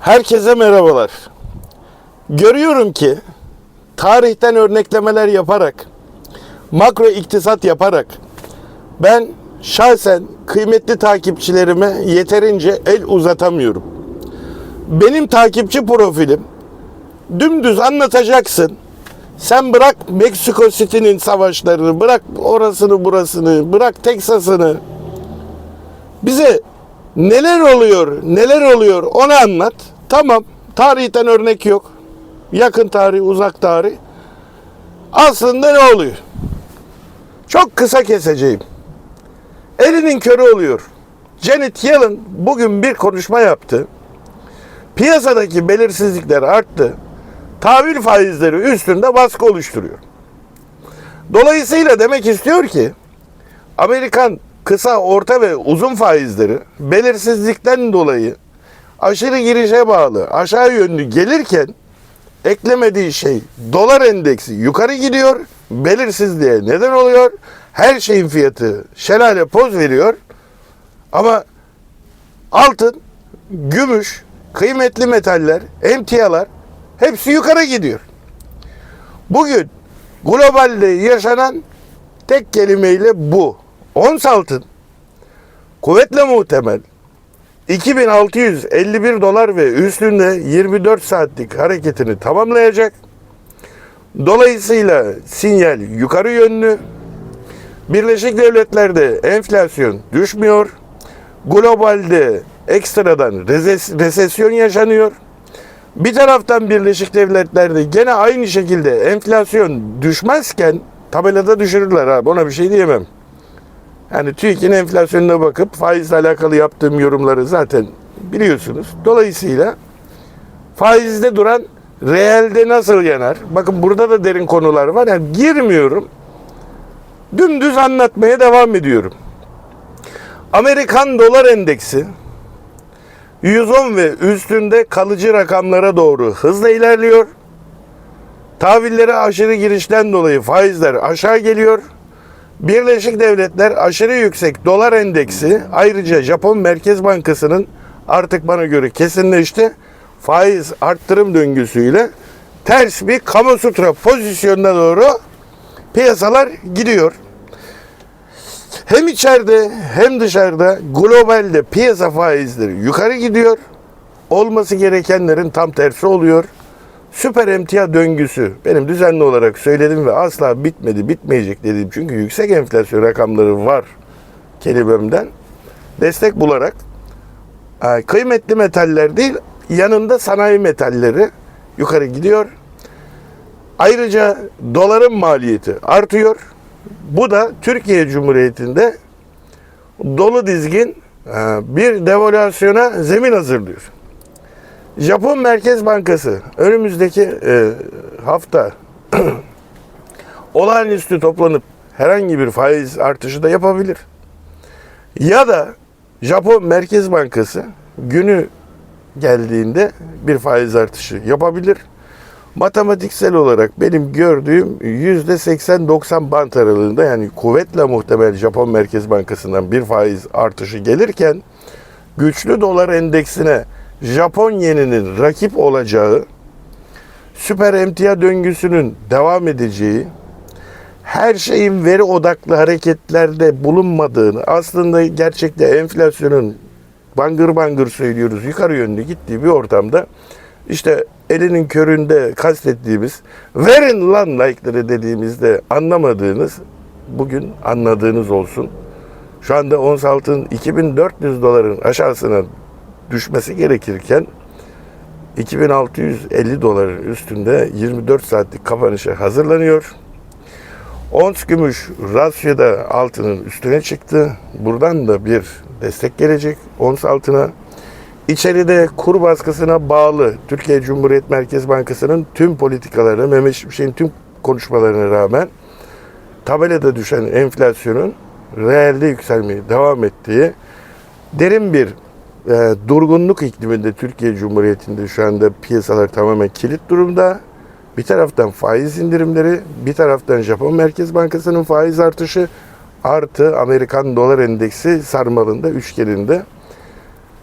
Herkese merhabalar. Görüyorum ki tarihten örneklemeler yaparak, makro iktisat yaparak ben şahsen kıymetli takipçilerime yeterince el uzatamıyorum. Benim takipçi profilim dümdüz anlatacaksın. Sen bırak Meksiko City'nin savaşlarını, bırak orasını burasını, bırak Teksas'ını. Bize neler oluyor, neler oluyor onu anlat. Tamam, tarihten örnek yok. Yakın tarih, uzak tarih. Aslında ne oluyor? Çok kısa keseceğim. Elinin körü oluyor. Janet Yellen bugün bir konuşma yaptı. Piyasadaki belirsizlikler arttı. Tahvil faizleri üstünde baskı oluşturuyor. Dolayısıyla demek istiyor ki Amerikan kısa, orta ve uzun faizleri belirsizlikten dolayı aşırı girişe bağlı aşağı yönlü gelirken eklemediği şey dolar endeksi yukarı gidiyor, belirsizliğe neden oluyor. Her şeyin fiyatı şelale poz veriyor. Ama altın, gümüş, kıymetli metaller, emtialar hepsi yukarı gidiyor. Bugün globalde yaşanan tek kelimeyle bu. Ons altın kuvvetle muhtemel 2651 dolar ve üstünde 24 saatlik hareketini tamamlayacak. Dolayısıyla sinyal yukarı yönlü. Birleşik Devletler'de enflasyon düşmüyor. Globalde ekstradan resesyon yaşanıyor. Bir taraftan Birleşik Devletler'de gene aynı şekilde enflasyon düşmezken tabelada düşürürler abi ona bir şey diyemem. Yani TÜİK'in enflasyonuna bakıp faizle alakalı yaptığım yorumları zaten biliyorsunuz. Dolayısıyla faizde duran reelde nasıl yanar? Bakın burada da derin konular var. Yani girmiyorum. Dümdüz anlatmaya devam ediyorum. Amerikan dolar endeksi 110 ve üstünde kalıcı rakamlara doğru hızla ilerliyor. Tahvillere aşırı girişten dolayı faizler aşağı geliyor. Birleşik Devletler aşırı yüksek dolar endeksi ayrıca Japon Merkez Bankası'nın artık bana göre kesinleşti. Faiz arttırım döngüsüyle ters bir kamu sutra pozisyonuna doğru piyasalar gidiyor. Hem içeride hem dışarıda globalde piyasa faizleri yukarı gidiyor. Olması gerekenlerin tam tersi oluyor. Süper emtia döngüsü benim düzenli olarak söyledim ve asla bitmedi, bitmeyecek dedim. Çünkü yüksek enflasyon rakamları var kelimemden. Destek bularak e, kıymetli metaller değil, yanında sanayi metalleri yukarı gidiyor. Ayrıca doların maliyeti artıyor. Bu da Türkiye Cumhuriyeti'nde dolu dizgin e, bir devalüasyona zemin hazırlıyor. Japon Merkez Bankası önümüzdeki e, hafta olağanüstü toplanıp herhangi bir faiz artışı da yapabilir. Ya da Japon Merkez Bankası günü geldiğinde bir faiz artışı yapabilir. Matematiksel olarak benim gördüğüm yüzde 80-90 bant aralığında yani kuvvetle muhtemel Japon Merkez Bankası'ndan bir faiz artışı gelirken güçlü dolar endeksine Japon yeninin rakip olacağı, süper emtia döngüsünün devam edeceği, her şeyin veri odaklı hareketlerde bulunmadığını, aslında gerçekte enflasyonun bangır bangır söylüyoruz yukarı yönlü gittiği bir ortamda işte elinin köründe kastettiğimiz verin lan like'ları dediğimizde anlamadığınız bugün anladığınız olsun. Şu anda ons altın 2400 doların aşağısına düşmesi gerekirken 2650 doların üstünde 24 saatlik kapanışa hazırlanıyor. Ons gümüş rasyoda altının üstüne çıktı. Buradan da bir destek gelecek ons altına. İçeride kur baskısına bağlı Türkiye Cumhuriyet Merkez Bankası'nın tüm politikalarına, Mehmet Şimşek'in tüm konuşmalarına rağmen tabelada düşen enflasyonun reelde yükselmeye devam ettiği derin bir e, durgunluk ikliminde Türkiye Cumhuriyeti'nde şu anda piyasalar tamamen kilit durumda. Bir taraftan faiz indirimleri, bir taraftan Japon Merkez Bankası'nın faiz artışı artı Amerikan dolar endeksi sarmalında üçgeninde.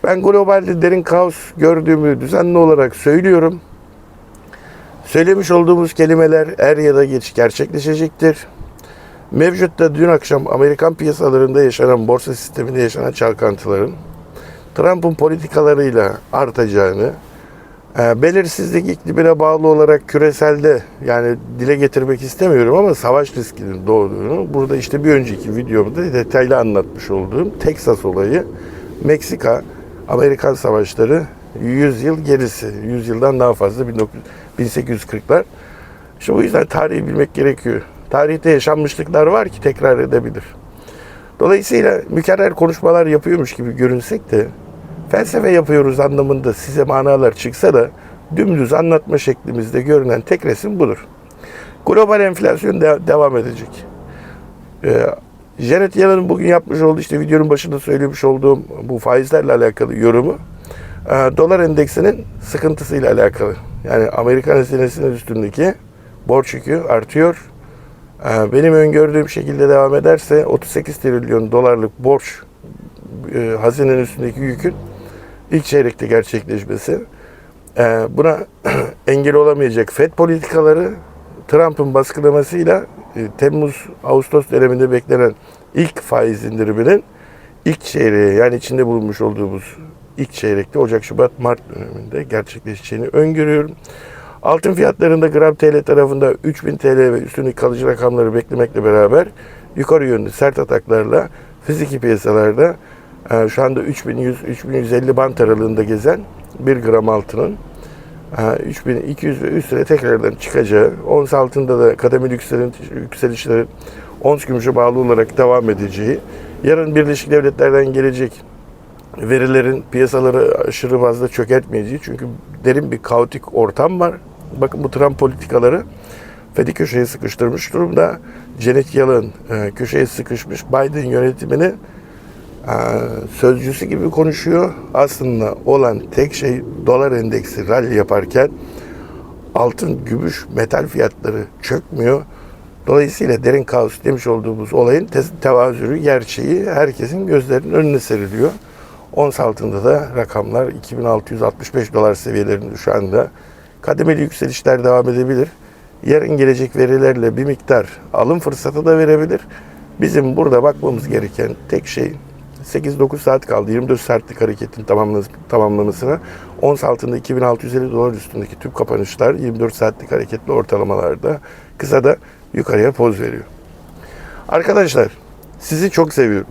Ben globalde derin kaos gördüğümü düzenli olarak söylüyorum. Söylemiş olduğumuz kelimeler er ya da geç gerçekleşecektir. Mevcutta dün akşam Amerikan piyasalarında yaşanan borsa sisteminde yaşanan çalkantıların Trump'ın politikalarıyla artacağını, e, belirsizlik iklimine bağlı olarak küreselde yani dile getirmek istemiyorum ama savaş riskinin doğduğunu burada işte bir önceki videomda detaylı anlatmış olduğum Texas olayı Meksika Amerikan savaşları 100 yıl gerisi 100 yıldan daha fazla 19 1840'lar işte o yüzden tarihi bilmek gerekiyor. Tarihte yaşanmışlıklar var ki tekrar edebilir. Dolayısıyla mükerrer konuşmalar yapıyormuş gibi görünsek de felsefe yapıyoruz anlamında size manalar çıksa da dümdüz anlatma şeklimizde görünen tek resim budur. Global enflasyon de- devam edecek. Ee, Janet Yellen'ın bugün yapmış olduğu işte videonun başında söylemiş olduğum bu faizlerle alakalı yorumu e, dolar endeksinin sıkıntısıyla alakalı. Yani Amerikan hazinesinin üstündeki borç yükü artıyor. E, benim öngördüğüm şekilde devam ederse 38 trilyon dolarlık borç e, hazinenin üstündeki yükün ilk çeyrekte gerçekleşmesi. E, buna engel olamayacak FED politikaları Trump'ın baskılamasıyla e, Temmuz-Ağustos döneminde beklenen ilk faiz indiriminin ilk çeyreği yani içinde bulunmuş olduğumuz ilk çeyrekte Ocak, Şubat, Mart döneminde gerçekleşeceğini öngörüyorum. Altın fiyatlarında gram TL tarafında 3000 TL ve üstündeki kalıcı rakamları beklemekle beraber yukarı yönlü sert ataklarla fiziki piyasalarda şu anda 3100-3150 bant aralığında gezen 1 gram altının e, 3200 ve üstüne tekrardan çıkacağı, ons altında da kademeli yükselişlerin ons gümüşe bağlı olarak devam edeceği, yarın Birleşik Devletler'den gelecek verilerin piyasaları aşırı fazla çökertmeyeceği çünkü derin bir kaotik ortam var. Bakın bu Trump politikaları Fed'i köşeye sıkıştırmış durumda. Janet Yellen e, köşeye sıkışmış. Biden yönetimini sözcüsü gibi konuşuyor. Aslında olan tek şey dolar endeksi rally yaparken altın, gümüş, metal fiyatları çökmüyor. Dolayısıyla derin kaos demiş olduğumuz olayın te- tevazülü, gerçeği herkesin gözlerinin önüne seriliyor. Ons altında da rakamlar 2665 dolar seviyelerinde şu anda. Kademeli yükselişler devam edebilir. Yarın gelecek verilerle bir miktar alım fırsatı da verebilir. Bizim burada bakmamız gereken tek şey 8-9 saat kaldı 24 saatlik hareketin tamamla- tamamlamasına. Ons altında 2650 dolar üstündeki tüm kapanışlar 24 saatlik hareketli ortalamalarda kısa da yukarıya poz veriyor. Arkadaşlar sizi çok seviyorum.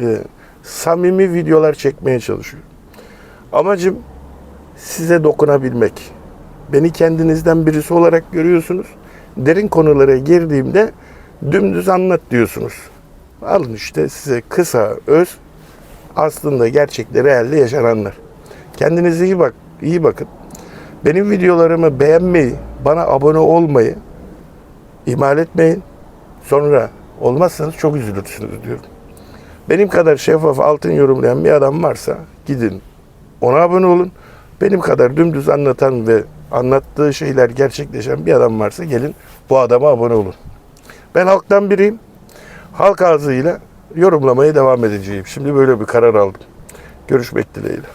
Ee, samimi videolar çekmeye çalışıyorum. Amacım size dokunabilmek. Beni kendinizden birisi olarak görüyorsunuz. Derin konulara girdiğimde dümdüz anlat diyorsunuz. Alın işte size kısa, öz, aslında gerçekleri elde yaşananlar. Kendinize iyi bak, iyi bakın. Benim videolarımı beğenmeyi, bana abone olmayı ihmal etmeyin. Sonra olmazsanız çok üzülürsünüz diyorum. Benim kadar şeffaf altın yorumlayan bir adam varsa gidin ona abone olun. Benim kadar dümdüz anlatan ve anlattığı şeyler gerçekleşen bir adam varsa gelin bu adama abone olun. Ben halktan biriyim. Halk ağzıyla yorumlamaya devam edeceğim. Şimdi böyle bir karar aldım. Görüşmek dileğiyle.